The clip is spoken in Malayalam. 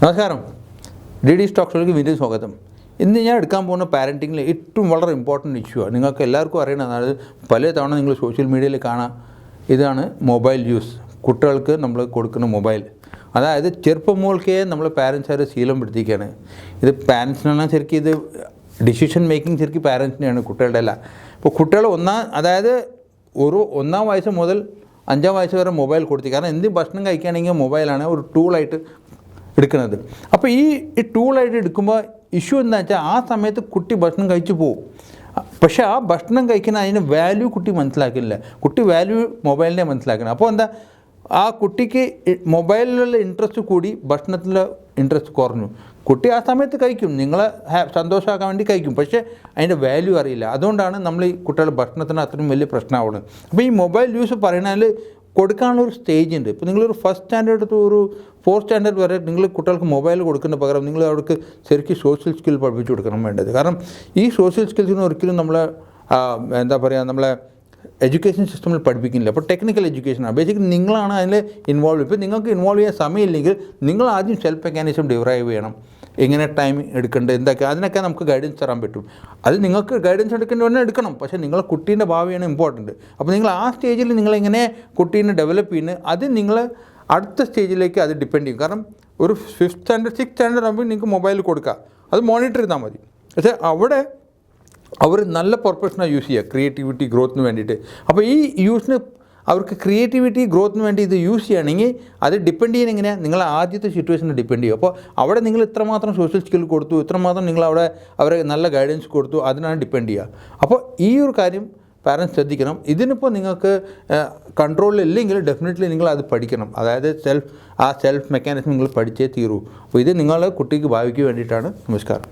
നമസ്കാരം. ഡി ഡി സ്റ്റോക്സിലേക്ക് വീണ്ടും സ്വാഗതം. ഇന്ന് ഞാൻ എടുക്കാൻ പോകുന്ന പാരന്റിങ്ങിൽ ഏറ്റവും വളരെ ഇമ്പോർട്ടന്റ് ഇഷ്യൂ ആണ്. നിങ്ങൾക്ക് എല്ലാവർക്കും അറിയണം. അതായത് പല തവണ നിങ്ങൾ സോഷ്യൽ മീഡിയയിൽ കാണാം. ഇതാണ് മൊബൈൽ യൂസ്. കുട്ടികൾക്ക് നമ്മൾ കൊടുക്കുന്ന മൊബൈൽ. അതായത് ചെറുപ്പം മുകൾക്കേ നമ്മൾ പാരൻസ് ആര് ശീലം പിടിപ്പിക്കുകയാണ് ഇത് പാരൻസിനാണ് ശരിക്കും ഇത് ഡിസിഷൻ മേക്കിംഗ് ശരിക്കും പാരൻസിനെയാണ് കുട്ടികളുടെ അല്ല ഇപ്പോൾ കുട്ടികൾ ഒന്നാം അതായത് ഒരു ഒന്നാം വയസ്സ് മുതൽ അഞ്ചാം വയസ്സ് വരെ മൊബൈൽ കൊടുത്തി. കാരണം എന്ത് ഭക്ഷണം കഴിക്കുകയാണെങ്കിൽ മൊബൈലാണ് ഒരു ടൂളായിട്ട് എടുക്കുന്നത്. അപ്പോൾ ഈ ടൂളായിട്ട് എടുക്കുമ്പോൾ ഇഷ്യൂ എന്താ വെച്ചാൽ ആ സമയത്ത് കുട്ടി ഭക്ഷണം കഴിച്ചു പോകും പക്ഷേ ആ ഭക്ഷണം കഴിക്കുന്ന അതിന് വാല്യൂ കുട്ടി മനസ്സിലാക്കില്ല. കുട്ടി വാല്യൂ മൊബൈലിനെ മനസ്സിലാക്കണം. അപ്പോൾ എന്താ? ആ കുട്ടിക്ക് മൊബൈലിലുള്ള ഇൻട്രസ്റ്റ് കൂടി ഭക്ഷണത്തിലെ ഇൻട്രസ്റ്റ് കുറഞ്ഞു. കുട്ടി ആ സമയത്ത് കഴിക്കും. നിങ്ങളെ സന്തോഷമാക്കാൻ വേണ്ടി കഴിക്കും. പക്ഷേ അതിന്റെ വാല്യൂ അറിയില്ല. അതുകൊണ്ടാണ് നമ്മൾ ഈ കുട്ടികളുടെ ഭക്ഷണത്തിന് അത്രയും വലിയ പ്രശ്നമാവുന്നത്. അപ്പോൾ ഈ മൊബൈൽ യൂസ് പറയണതിൽ കൊടുക്കാനുള്ള ഒരു സ്റ്റേജ് ഉണ്ട് ഇപ്പോൾ നിങ്ങളൊരു ഫസ്റ്റ് സ്റ്റാൻഡേർഡ് ടു ഒരു ഫോർ സ്റ്റാൻഡേർഡ് വരെ നിങ്ങൾ കുട്ടികൾക്ക് മൊബൈൽ കൊടുക്കുന്ന പകരം നിങ്ങൾ അവർക്ക് ശരിക്കും സോഷ്യൽ സ്കിൽ പഠിപ്പിച്ചു കൊടുക്കണം വേണ്ടത്. കാരണം ഈ സോഷ്യൽ സ്കിൽസിന് ഒരിക്കലും നമ്മളെ എന്താ പറയുക നമ്മളെ എഡ്യൂക്കേഷൻ സിസ്റ്റമിൽ പഠിപ്പിക്കുന്നില്ല. അപ്പോൾ ടെക്നിക്കൽ എഡ്യൂക്കേഷനാണ് ബേസിക്കലി നിങ്ങളാണ് അതിൽ ഇൻവോൾവ് ഇപ്പോൾ നിങ്ങൾക്ക് ഇൻവോൾവ് ചെയ്യാൻ സമയമില്ലെങ്കിൽ നിങ്ങൾ ആദ്യം സെൽഫ് മെക്കാനിസം ഡിറൈവ് ചെയ്യണം. എങ്ങനെ ടൈം എടുക്കേണ്ടത് എന്തൊക്കെ അതിനൊക്കെ നമുക്ക് ഗൈഡൻസ് തരാൻ പറ്റും. അത് നിങ്ങൾക്ക് ഗൈഡൻസ് എടുക്കേണ്ടി തന്നെ എടുക്കണം പക്ഷേ നിങ്ങളെ കുട്ടീന്റെ ഭാവിയാണ് ഇമ്പോർട്ടന്റ് അപ്പോൾ നിങ്ങൾ ആ സ്റ്റേജിൽ നിങ്ങളെങ്ങനെ കുട്ടീനെ ഡെവലപ്പ് ചെയ്യുന്നത് അത് നിങ്ങൾ അടുത്ത സ്റ്റേജിലേക്ക് അത് ഡിപ്പെൻഡ് ചെയ്യും. കാരണം ഒരു ഫിഫ്ത്ത് സ്റ്റാൻഡേർഡ് സിക്സ് സ്റ്റാൻഡേർഡ് ആകുമ്പോൾ നിങ്ങൾക്ക് മൊബൈൽ കൊടുക്കുക. അത് മോണിറ്റർ ചെയ്താൽ മതി. പക്ഷേ അവിടെ അവർ നല്ല പർപ്പസിനാണ് യൂസ് ചെയ്യുക ക്രിയേറ്റിവിറ്റി ഗ്രോത്തിന് വേണ്ടിയിട്ട്. അപ്പോൾ ഈ യൂസിന് അവർക്ക് ക്രിയേറ്റിവിറ്റി ഗ്രോത്തിന് വേണ്ടി ഇത് യൂസ് ചെയ്യുകയാണെങ്കിൽ അത് ഡിപ്പെൻഡ് ചെയ്യുന്ന എങ്ങനെയാണ് നിങ്ങൾ ആദ്യത്തെ സിറ്റുവേഷനെ ഡിപ്പെൻഡ് ചെയ്യും. അപ്പോൾ അവിടെ നിങ്ങൾ ഇത്രമാത്രം സോഷ്യൽ സ്കിൽ കൊടുത്തു ഇത്രമാത്രം നിങ്ങൾ അവിടെ അവരെ നല്ല ഗൈഡൻസ് കൊടുത്തു അതിനാണ് ഡിപ്പെൻഡ് ചെയ്യുക. അപ്പോൾ ഈ ഒരു കാര്യം പാരൻസ് ശ്രദ്ധിക്കണം. ഇതിനിപ്പോൾ നിങ്ങൾക്ക് കൺട്രോളിൽ ഇല്ലെങ്കിൽ ഡെഫിനറ്റ്ലി നിങ്ങൾ അത് പഠിക്കണം. അതായത് സെൽഫ് ആ സെൽഫ് മെക്കാനിസം നിങ്ങൾ പഠിച്ചേ തീരൂ. അപ്പോൾ ഇത് നിങ്ങളെ കുട്ടിക്ക് ഭാവിക്ക് വേണ്ടിയിട്ടാണ്. നമസ്കാരം.